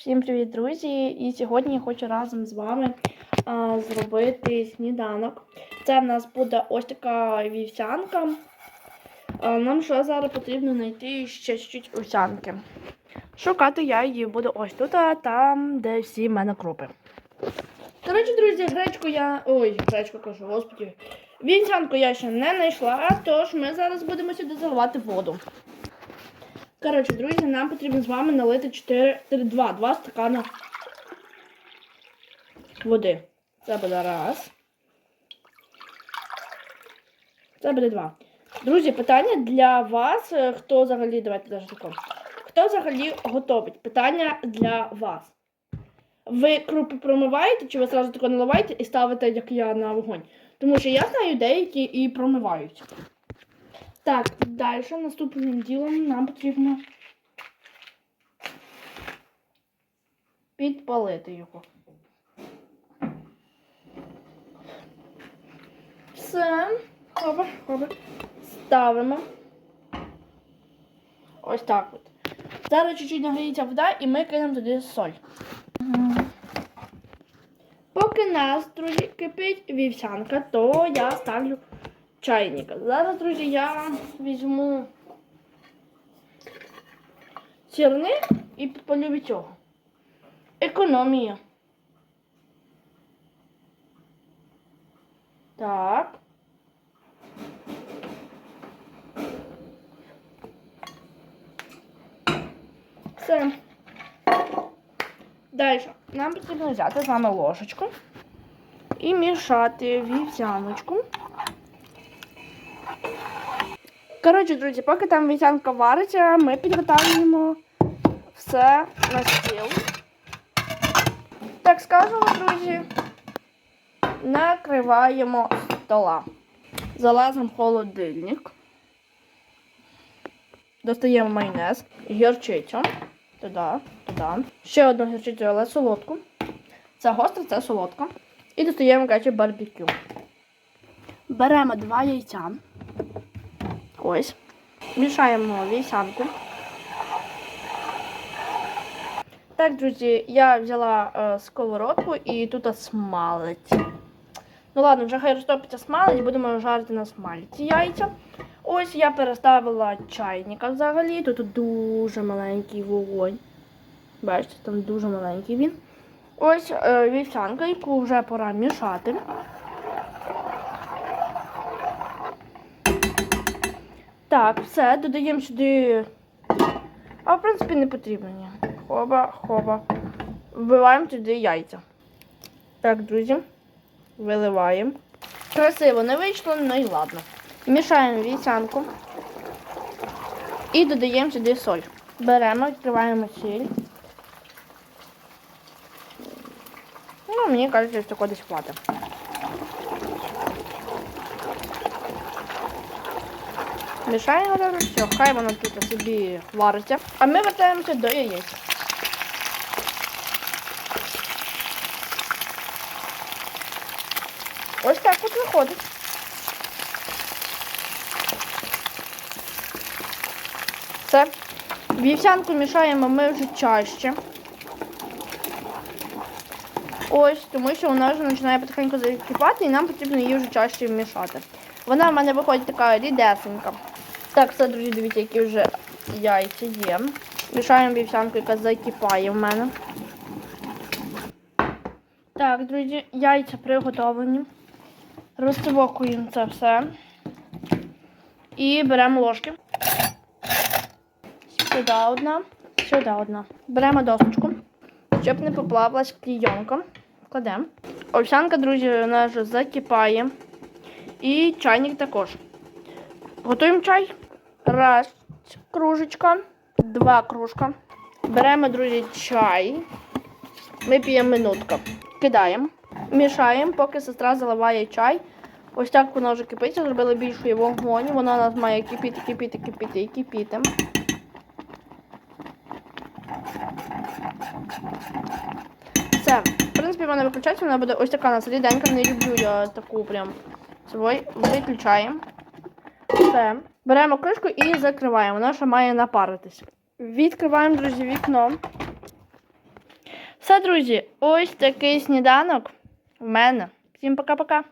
Всім привіт, друзі! І сьогодні я хочу разом з вами а, зробити сніданок. Це в нас буде ось така вівсянка. А, нам ще зараз потрібно знайти ще чуть овсянки. Шукати я її буду ось тут, а там, де всі в мене крупи. Коротше, друзі, гречку я. Ой, гречку кажу, господі. Вівсянку я ще не знайшла, тож ми зараз будемо сюди заливати воду. Коротше, друзі, нам потрібно з вами налити 4, 2, 2 стакана води. Це буде раз. Це буде два. Друзі, питання для вас. е, Хто взагалі, давайте даже тако. Хто взагалі готовить? Питання для вас. Ви крупи промиваєте, чи ви зразу тако наливаєте і ставите, як я, на вогонь? Тому що я знаю деякі і промивають. Так, далі наступним ділом нам потрібно підпалити його. Все. Хоба, хоба. Ставимо. Ось так от. Зараз чуть-чуть нагріється вода і ми кинемо туди соль. Поки нас, кипить вівсянка, то я ставлю чайника. Зараз, друзі, я візьму сірник і підпалю від цього. Економія. Так. Все. Далі. Нам потрібно взяти з вами ложечку і мішати вівсяночку. Коротше, друзі, поки там вівсянка вариться, ми підготовлюємо все на стіл. Так скажемо, друзі, накриваємо стола. Залазимо в холодильник. Достаємо майонез, гірчицю. Туди, туди. Ще одну гірчицю, але солодку. Це гостра, це солодка. І достаємо кетчуп барбекю. Беремо два яйця. Ось. Мішаємо вівсянку. Так, друзі, я взяла е, сковородку і тут смалить. Ну ладно, вже хай розтопиться смалить, будемо жарити на смальці яйця. Ось я переставила чайника взагалі. Тут дуже маленький вогонь. Бачите, там дуже маленький він. Ось е, вівсянка, яку вже пора мішати. Так, все, додаємо сюди. А в принципі не потрібно. Ні. Хоба, хоба. Вбиваємо туди яйця. Так, друзі, виливаємо. Красиво не вийшло, ну і ладно. Мішаємо вівсянку і додаємо сюди соль. Беремо, відкриваємо сіль. Ну, мені кажуть, що такого десь хватить. Мішаємо зараз, все, хай воно тут собі вариться. А ми вертаємося до яєць. Ось так от виходить. Все. Вівсянку мішаємо ми вже чаще. Ось, тому що вона вже починає потихеньку закипати і нам потрібно її вже чаще вмішати. Вона в мене виходить така рідесенька. Так, все, друзі, дивіться, які вже яйця є. Мішаємо вівсянку, яка закипає в мене. Так, друзі, яйця приготовлені. Розтивокуємо це все. І беремо ложки. Сюди одна, сюди одна. Беремо досочку, щоб не поплавилась клійонка. Кладемо. Овсянка, друзі, вона вже закипає. І чайник також. Готуємо чай. Раз кружечка, два кружка. Беремо, друзі, чай. Ми п'ємо минутку. Кидаємо, мішаємо, поки сестра заливає чай. Ось так воно вже кипить, зробили більший вогонь. Воно у нас має кипіти, кипіти, кипіти і кипіти. Все. В принципі, вона виключається, вона буде ось така у нас ріденька. Не люблю я таку прям. Свой виключаємо. Все. Беремо кришку і закриваємо. Вона ще має напаритись. Відкриваємо, друзі, вікно. Все, друзі, ось такий сніданок в мене. Всім пока-пока.